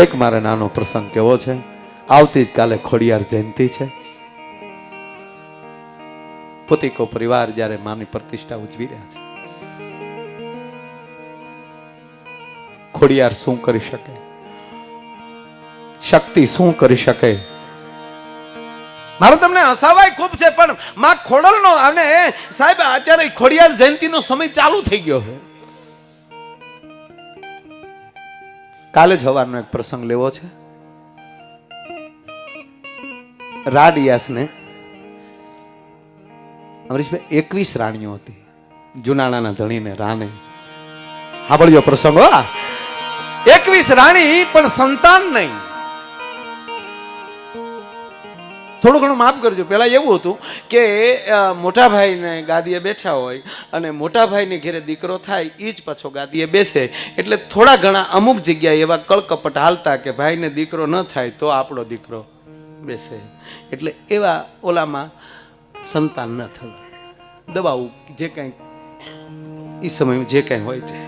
એક મારે નાનો પ્રસંગ કેવો છે? આવતી જ કાલે ખોડિયાર જયંતિ છે. પોતિકો પરિવાર જ્યારે માની પ્રતિષ્ઠા ઉજવી રહ્યા છે. ખોડિયાર શું કરી શકે? શક્તિ શું કરી શકે? મારો તમને હસાવાય ખૂબ છે, પણ માં ખોડલનો અને સાહેબ, અત્યારે ખોડિયાર જયંતિનો સમય ચાલુ થઈ ગયો છે. કાલે જ હવાનો એક પ્રસંગ લેવો છે. રાડિયાસને અમરીશભાઈ, એકવીસ રાણીઓ હતી. જુનાળાના ધણીને રાને સાંભળ્યો પ્રસંગ એકવીસ રાણી, પણ સંતાન નહીં. થોડું ઘણું માફ કરજો. પહેલાં એવું હતું કે મોટાભાઈને મોટા ભાઈને ગાદીએ બેઠા હોય અને મોટા ભાઈને ઘેરે દીકરો થાય એ જ પાછો ગાદીએ બેસે. એટલે થોડા ઘણા અમુક જગ્યાએ એવા કળકપટ હાલતા કે ભાઈને દીકરો ન થાય તો આપણો દીકરો બેસે. એટલે એવા ઓલામાં સંતાન ન થયું દબાવું જે કાંઈ એ સમયમાં જે કાંઈ હોય તે.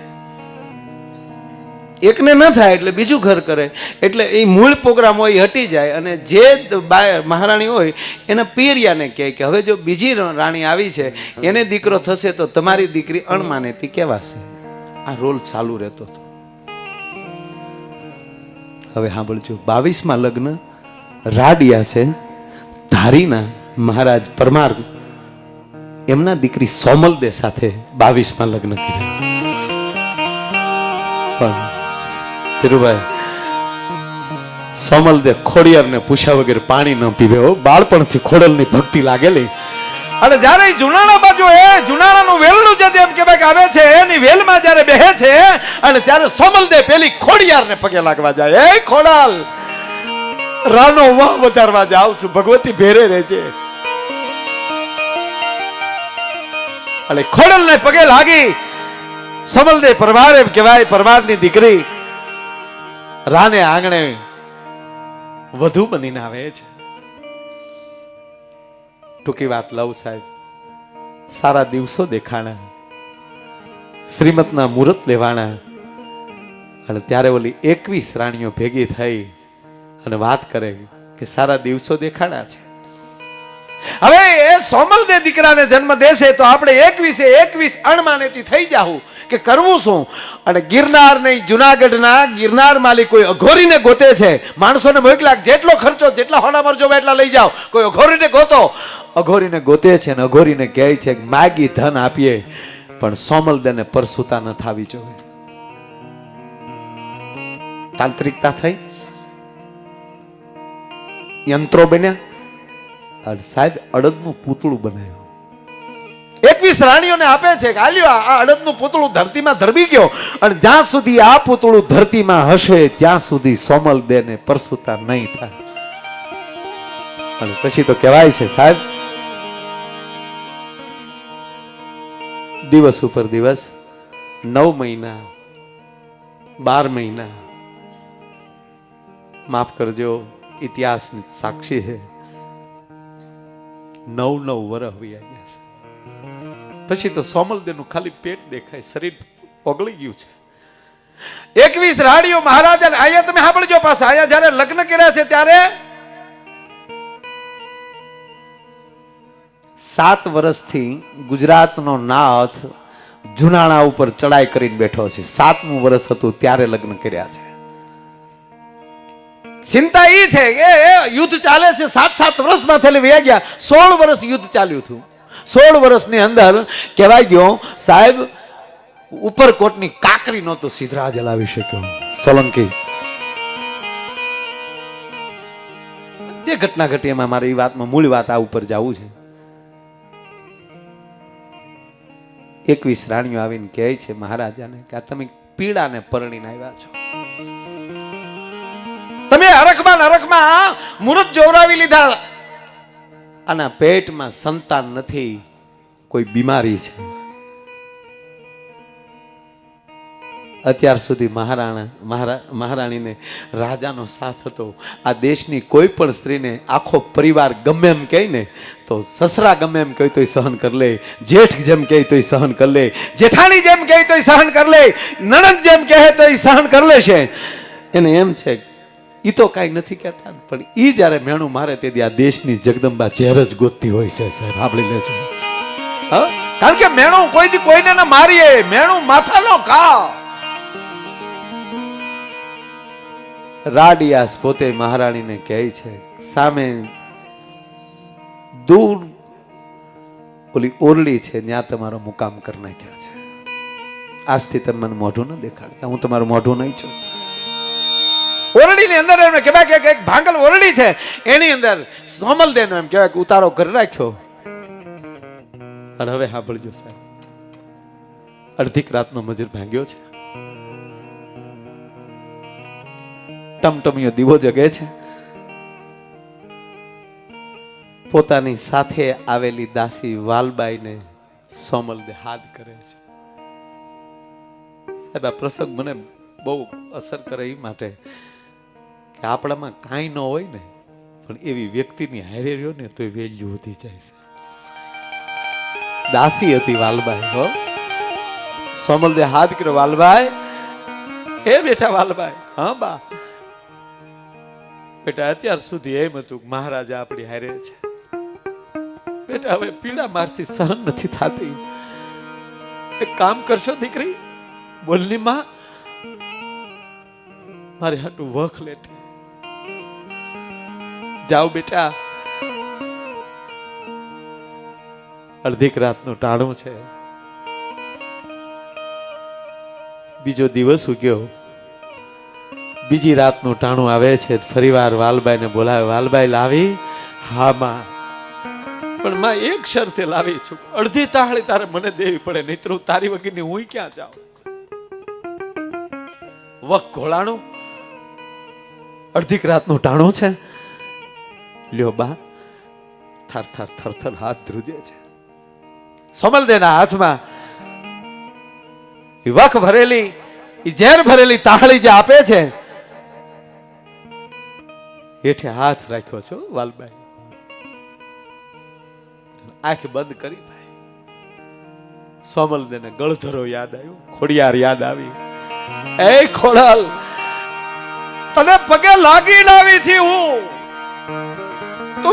એકને ન થાય એટલે બીજું ઘર કરે. એટલે એ મૂળ પ્રોગ્રામ હોય એ હટી જાય અને જે મહારાણી હોય એના પિયરિયાને કહે કે હવે જો બીજી રાણી આવી છે, એને દીકરો થશે તો તમારી દીકરી અણમાનેતી કહેવાશે. આ રોલ ચાલુ રહેતો હતો. હવે સાંભળજો, બાવીસમાં લગ્ન રાડિયા છે, ધારીના મહારાજ પરમાર એમના દીકરી સોમલદે સાથે બાવીસમાં લગ્ન કર્યા. પણ ધીરુભાઈ ખોડિયાર ખોડિયારને પૂછ્યા વગર પાણી ન પીવે હો. બાળપણથી ખોડલની ભક્તિ લાગેલી. અને જ્યારે જુનાળા બાજુ એ જુનાણાનું વેલડું જે એમ કે આવે છે, એની વેલમાં જ્યારે બેહે છે, અને ત્યારે સોમલદે પેલી ખોડિયારને પગે લાગવા જાય. એ ખોડાલ, રાનો વાહ વધારવા જાઉં છું, ભગવતી ભેરે રહે છે અને ખોડલને પગે લાગી સમલદે પરમાર એમ કહેવાય પરમારની દીકરી રાને આંગણે વધુ બનીને આવે છે. ટૂંકી વાત લઉં સાહેબ, સારા દિવસો દેખાણા, શ્રીમતના મુહૂર્ત લેવાના અને ત્યારે ઓલી એકવીસ રાણીઓ ભેગી થઈ અને વાત કરે કે સારા દિવસો દેખાડા છે. હવે એ સોમલ દે દીકરાને જન્મ દેશે તો આપણે એકવીસે એકવીસ અણમાનેથી થઈ જાવું કે કરવું શું? અને ગિરનાર નહીં, જુનાગઢના ગિરનાર કોઈ અઘોરીને ગોતે છે? માણસોને મોકલા જેટલો ખર્ચો, જેટલા હોના મરજો એટલા લઈ જાઓ. કોઈ અઘોરીને ગોતો? અઘોરીને ગોતે છે અને અઘોરીને કહે છે, માગી ધન આપીએ, પણ સોમલદેને પરસુતા ન થાવી જોઈએ. તાંત્રિકતા થઈ? યંત્રો બન્યા. અને સાહેબ અડદનું પૂતળું બનાવ્યું. એકવીસ રાણીઓને આપે છે કે આલ્યો, આ અડદનું પૂતળું ધરતીમાં ધરબી ગયો. અને જ્યાં સુધી આ પૂતળું ધરતીમાં હશે, ત્યાં સુધી સોમલ દેને પરસુતા નહીં થાય. અને પછી તો કહેવાય છે, સાહેબ, દિવસ ઉપર દિવસ, નવ મહિના, બાર મહિના, માફ કરજો, ઇતિહાસની સાક્ષી છે. નવ નવ વર્ષ પછી તો સોમલદેવનું ખાલી પેટ દેખાય, શરીર ઓગળી ગયું છે. એકવીસ રાણીઓ મહારાજા અહીંયા તમે સાંભળજો પાછા, અહીંયા જયારે લગ્ન કર્યા છે ત્યારે સાત વર્ષથી ગુજરાતનો નાથ જુનાણા ઉપર ચડાઈ કરીને બેઠો છે. સાતમું વર્ષ હતું ત્યારે લગ્ન કર્યા છે. ચિંતા એ છે કે યુદ્ધ ચાલે છે, સાત સાત વર્ષમાં થયેલી વ્યા ગયા, સોળ વર્ષ યુદ્ધ ચાલ્યું હતું. સોળ વર્ષની અંદર કહેવાય ગયો, સાહેબ ઉપરકોટની કાકરી નહોતો સિદ્ધરાજ હલાવી શક્યો. સોલંકી. જે ઘટના ઘટી એમાં મારી વાતમાં મૂળ વાત આ ઉપર જવું છે. એકવીસ રાણીઓ આવીને કહે છે મહારાજાને કે આ તમે પીડાને પરણીને આવ્યા છો. તમે હરખમાં હરખમાં મુહૂર્ત જોવરાવી લીધા. આના પેટમાં સંતાન નથી, કોઈ બીમારી છે. અત્યાર સુધી મહારાણા, મહારા, મહારાણીને રાજાનો સાથ હતો. આ દેશની કોઈ પણ સ્ત્રીને આખો પરિવાર ગમે એમ કહે ને, તો સસરા ગમે એમ કહે તોય સહન કરી લે, જેઠ જેમ કહે તોય સહન કરી લે, જેઠાણી જેમ કહે તોય સહન કરી લે, નણંદ જેમ કહે તોય સહન કરી લેશે એને એમ છે એ તો કાંઈ નથી કહેતા પણ એ જ્યારે મેણું મારે તેથી આ દેશની જગદંબા ઝેર જ ગોતતી હોય છે સાહેબ આપણે લેજો? કારણ કે મેણું કોઈથી કોઈને મારીએ, મેણું માથાનો કા રાડિયાસ પોતે મહારાણીને કહે છે, સામે દૂર ઓલી ઓરડી છે, ત્યાં તમારો મુકામ કરી નાખ્યા છે. આજથી તમે મને મોઢું ન દેખાડતા, હું તમારું મોઢું નહીં છું ઓરડીની અંદર એમને કહેવાય કે એક ભાંગલ ઓરડી છે. એની અંદર સોમલદેનો એમ કહેવાય કે ઉતારો કરી રાખ્યો. અને હવે સાંભળજો સાહેબ. અડધીક રાતનો મજૂર ભાંગ્યો છે. ટમટમિયો દીવો જગે છે. પોતાની સાથે આવેલી દાસી વાલબાઈને સોમલદે હાથ કરે છે. સાહેબ, આ પ્રસંગ મને બહુ અસર કરે એ માટે કે આપણામાં કાંઈ ન હોય ને, પણ એવી વ્યક્તિની હારે રહ્યો ને તો એ વેલ્યુ વધી જાય છે. દાસી હતી વાલબાઈ, હો. સોમલદે હાથ કર્યો વાલભાઈ એ બેટા વાલભાઈ હા બા. બેટા, અત્યાર સુધી એમ હતું મહારાજા આપણી હારે છે. બેટા, હવે પીડા મારથી સહન નથી થતી. એક કામ કરશો, દીકરી? બોલની માં, મારે હાટું વખ લેતી. જાઓ બેટા. અડધીક રાતનું ટાણું છે. બીજો દિવસ ઉગ્યો. બીજી રાતનું ટાણું આવે છે. ફરીવાર વાલબાઈને બોલાવે. વાલબાઈ લાવી, હા, માં. પણ માં એક શરતે લાવી છું. અડધી તાળી તારે મને દેવી પડે નહીં હું તારી વગરની હું ક્યાં જાઉં? વક ઘોળાણું અડધીક રાતનું ટાણું છે. લ્યો બા. થર થર થર થર, હાથ ધ્રુજે છે. સોમલદેના હાથમાં. વખ ભરેલી ઝેર ભરેલી તાળી જે આપે છે, હેઠે હાથ રાખ્યો છો વાલબાઈ. આંખ બંધ કરી ભાઈ. સોમલદેને ગળધરો યાદ આવ્યો, ખોડિયાર યાદ આવી. એ ખોડલ, તને પગે લાગી લાવી થી હું.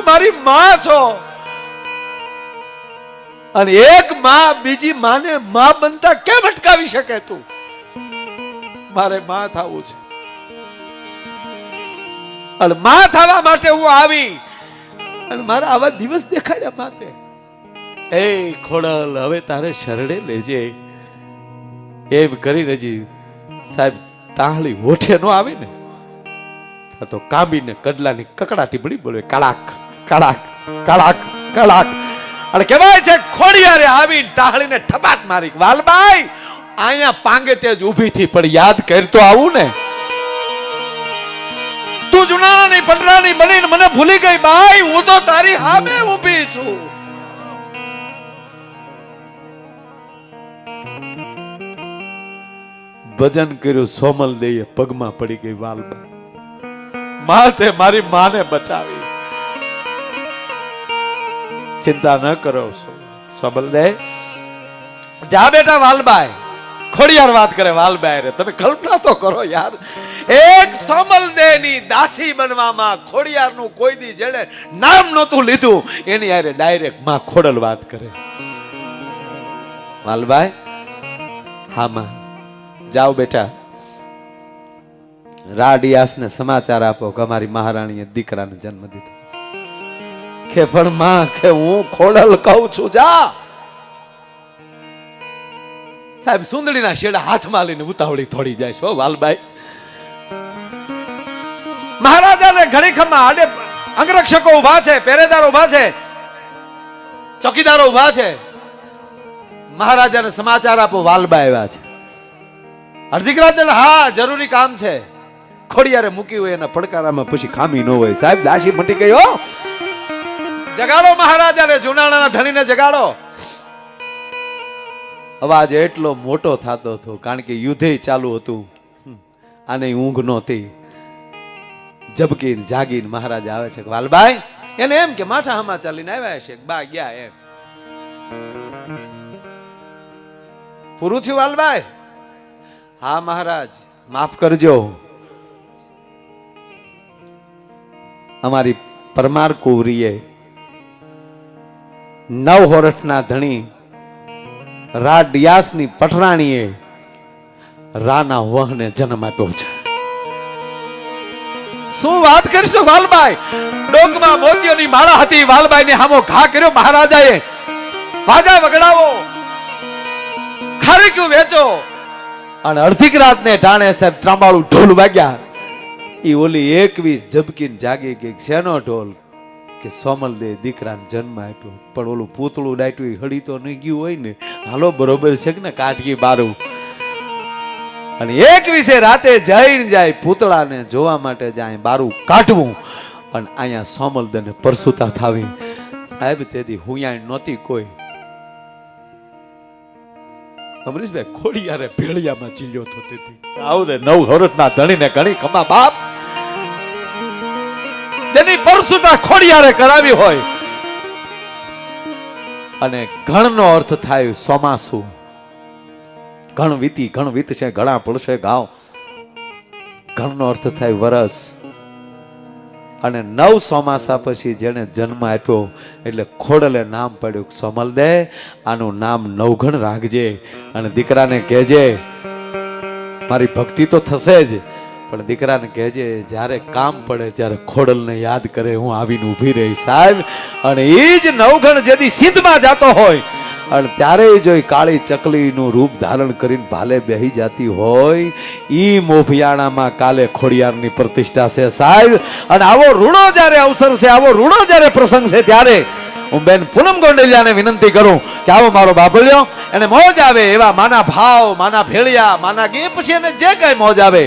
મારી માં છો. અને એક માં બીજી માને માં બનતા કેમ અટકાવી શકે તું? મારે માં થવું છે. અને માં થવા માટે હું આવી. અને મારા આવા દિવસ દેખાડ્યા માતે એ ખોડલ, હવે તારે શરડે લેજે. એમ કરીને હજી સાહેબ તાહળી હોઠે નો આવી ને તો કાબીને, કડલાની કકડાટી પડી બોલે, કડાક. કડાક કડાક કડાક. અને કહેવાય છે, ખોડિયારે આવી ટાળીને ઠપાટ મારી વાલભાઈ અહીંયા પાંગે તે ઊભી થી પણ યાદ કરતો આવું ને. તું જુનાણાની પટરાની બનીને મને ભૂલી ગઈ ભાઈ હું તો તારી હામે ઊભી છું. ભજન કર્યું સોમલ દેએ પગમાં પડી ગઈ વાલબાઈ. માતે મારી માને બચાવી. ચિંતા ન કરો. સબલ દે. જા બેટા વાલબાઈ. ખોડિયાર વાત કરે વાલબાઈ રે. તમે કલ્પના તો કરો યાર. એક સમલદેની દાસી બનવામાં ખોડિયારનું કોઈ દી જેણે નામ નહોતું લીધું. એની હારે ડાયરેક્ટમાં ખોડલ વાત કરે. વાલબાઈ, હા માં. જાઓ બેટા. રાડિયાસને સમાચાર આપો કે અમારી મહારાણીએ દીકરાને જન્મ દીધો. કે પણ માં, કે હું ખોડલ કહું છું, જા. સાહેબ સુંદડીના શેડા હાથમાં લઈને ઉતાવળી થોડી જાય છો વાલભાઈ મહારાજાને ઘડી ખમ્મા આડે અંગરક્ષકો ઊભા છે, પહેરેદાર ઊભા છે, ચોકીદારો ઊભા છે. મહારાજાને સમાચાર આપો વાલબા આવ્યા છે. અડધી હા, જરૂરી કામ છે. ખોડિયારે મૂકી હોય, એના પડકારામાં પછી ખામી ન હોય. સાહેબ, દાસી મટી હો. જગાડો મહારાજાને, જુનાણાના ધણીને જગાડો. અવાજ એટલો મોટો થતો હતો, કારણ કે યુદ્ધે ચાલુ હતું. આને ઊંઘ નહોતી. જબકીને, જાગીને મહારાજ આવે છે વાલભાઈ એને એમ કે માથા હમા ચાલીને આવ્યા છે બા ગયા એમ. પૂરું થયું વાલભાઈ હા મહારાજ, માફ કરજો. અમારી પરમાર કુંવરીએ નવ હોરઠના ધણી રાડિયાસની પટરાણીએ રાના વહને જન્મ આપ્યો છે. શું વાત કરશો વાલબાઈ? ડોકમાં મોતીઓની માળા હતી વાલબાઈ ને હામો ઘા કર્યો, મહારાજાએ. વાજા વગડાવો. ખારી ક્યું વેચો. અને અડધીક રાતને ટાણે સાહેબ ત્રાંબાળું ઢોલ વાગ્યા. એ ઓલી એકવીસ જબકીન જાગી ગઈ, શેનો ઢોલ? કે સોમલ દે દીકરાને જન્મ આપ્યો. પણ ઓલું પૂતળું ડાટ્યું હળી તો નહીં ગયું હોય ને. હાલો, બરોબર છે કે ને? કાઢી બારું. અને એકવીસે રાતે જઈને જાય પૂતળાને જોવા માટે જાય બારું કાઢવું. અને અહીંયા સોમલદને પરસુતા થાવી. સાહેબ, તેથી હુંયા નહોતી કોઈ. અમરીશભાઈ, ખોડિયારે ભેળિયામાં ચીલ્યો થતી તેથી. આવું નવ હરતના ધણીને ઘણી ખમા બાપ. જેની પરસુતા ખોડિયારે કરાવી હોય. અને ઘણનો અર્થ થાય ચોમાસું. ઘણ વીતી ઘણ વીતશે ઘણા પડશે ગાવ. ઘણનો અર્થ થાય વરસ. અને નવ ચોમાસા પછી જેને જન્મ આપ્યો, એટલે ખોડલે નામ પડ્યું સોમલ દે, આનું નામ નવઘણ રાખજે. અને દીકરાને કહેજે, મારી ભક્તિ તો થશે જ પણ દીકરાને કહેજે, જ્યારે કામ પડે ત્યારે ખોડલને યાદ કરે, હું આવીને ઊભી રહી સાહેબ. અને એ જ નવઘણ જેથી સિદ્ધમાં જતો હોય. અને ત્યારે જો એ કાળી ચકલીનું રૂપ ધારણ કરીને ભાલે બેહી જતી હોય. એ મોભિયાણામાં કાલે ખોડિયારની પ્રતિષ્ઠા છે સાહેબ. અને આવો ઋણો જ્યારે અવસર છે, આવો ઋણો જ્યારે પ્રસંગ છે ત્યારે હું બેન પૂનમ ગોંડલિયાને વિનંતી કરું કે આવો મારો બાબલ્યો, એને મોજ આવે એવા માના ભાવ, માના ભેળિયા, માના ગે પછી એને જે કઈ મોજ આવે,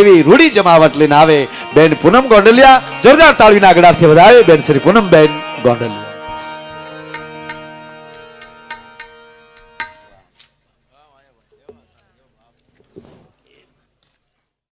એવી રૂડી જમાવટ લઈને આવે બેન પૂનમ ગોંડલિયા, જોરદાર તાળવીના આગળથી વધારે બેન શ્રી પૂનમ બેન ગોંડલિયા.